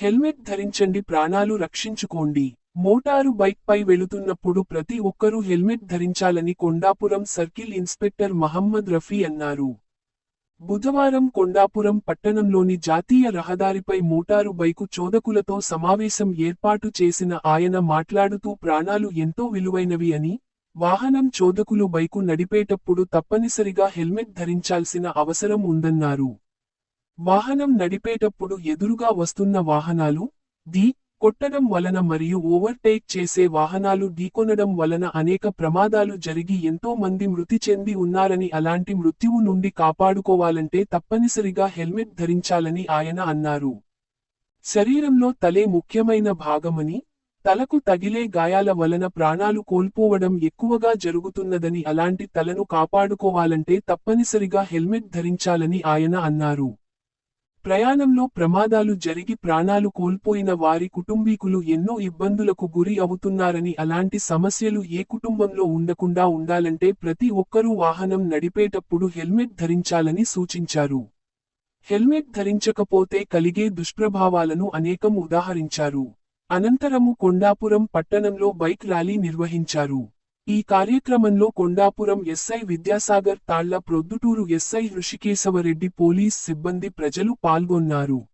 Helmet ధరించండి ప్రాణాలు రక్షించుకోండి. Motor బైక్పై వెళుతున్నప్పుడు ప్రతి ఒక్కరూ హెల్మెట్ ధరించాలని కొండాపురం సర్కిల్ ఇన్స్పెక్టర్ మహమ్మద్ రఫీ అన్నారు. బుధవారం కొండాపురం పట్టణంలోని జాతీయ రహదారిపై మోటారు బైకు చోదకులతో సమావేశం ఏర్పాటు చేసిన ఆయన మాట్లాడుతూ ప్రాణాలు ఎంతో విలువైనవి అని వాహనం చోదకులు బైకు నడిపేటప్పుడు తప్పనిసరిగా హెల్మెట్ ధరించాల్సిన అవసరం ఉందన్నారు. వాహనం నడిపేటప్పుడు ఎదురుగా వస్తున్న వాహనాలు ది కొట్టడం వలన మరియు ఓవర్టేక్ చేసే వాహనాలు ఢీకొనడం వలన అనేక ప్రమాదాలు జరిగి ఎంతో మంది మృతి చెంది ఉన్నారని అలాంటి మృత్యువు నుండి కాపాడుకోవాలంటే తప్పనిసరిగా హెల్మెట్ ధరించాలని ఆయన అన్నారు. శరీరంలో తలే ముఖ్యమైన భాగమని తలకు తగిలే గాయాల వలన ప్రాణాలు కోల్పోవడం ఎక్కువగా జరుగుతున్నదని అలాంటి తలను కాపాడుకోవాలంటే తప్పనిసరిగా హెల్మెట్ ధరించాలని ఆయన అన్నారు. ప్రయాణంలో ప్రమాదాలు జరిగి ప్రాణాలు కోల్పోయిన వారి కుటుంబీకులు ఎన్నో ఇబ్బందులకు గురి అవుతున్నారని అలాంటి సమస్యలు ఏ కుటుంబంలో ఉండకుండా ఉండాలంటే ప్రతి ఒక్కరూ వాహనం నడిపేటప్పుడు హెల్మెట్ ధరించాలని సూచించారు. హెల్మెట్ ధరించకపోతే కలిగే దుష్ప్రభావాలను అనేకం ఉదాహరించారు. అనంతరము కొండాపురం పట్టణంలో బైక్ ర్యాలీ నిర్వహించారు. ఈ కార్యక్రమంలో Kondapuram SI Vidyasagar Talla Proddatur SI Hrishikeshavareddy police సిబ్బంది ప్రజలు పాల్గొన్నారు.